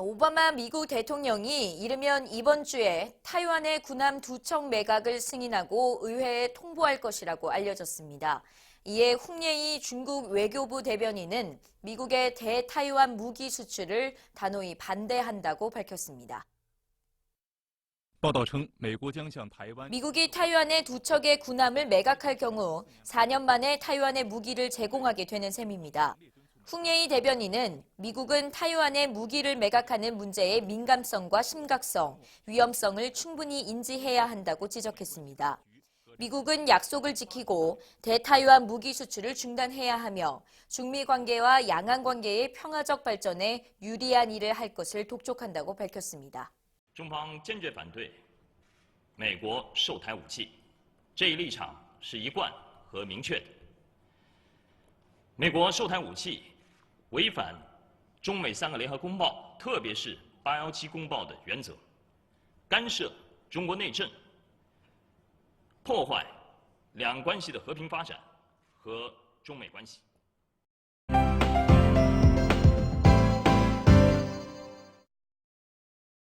오바마 미국 대통령이 이르면 이번 주에 타이완의 군함 두척 매각을 승인하고 의회에 통보할 것이라고 알려졌습니다. 이에 홍예이 중국 외교부 대변인은 미국의 대타이완 무기 수출을 단호히 반대한다고 밝혔습니다. 미국이 타이완의 두 척의 군함을 매각할 경우 4년 만에 타이완의 무기를 제공하게 되는 셈입니다. 홍예이 대변인은 미국은 타이완에 무기를 매각하는 문제의 민감성과 심각성, 위험성을 충분히 인지해야 한다고 지적했습니다. 미국은 약속을 지키고 대타이완 무기 수출을 중단해야 하며 중미 관계와 양안 관계의 평화적 발전에 유리한 일을 할 것을 독촉한다고 밝혔습니다. 中方坚决反对美国售台武器，这一立场是一贯和明确的。美国售台武器 违反中美三个联合公报，特别是八幺七公报的原则，干涉中国内政，破坏两关系的和平发展和中美关系。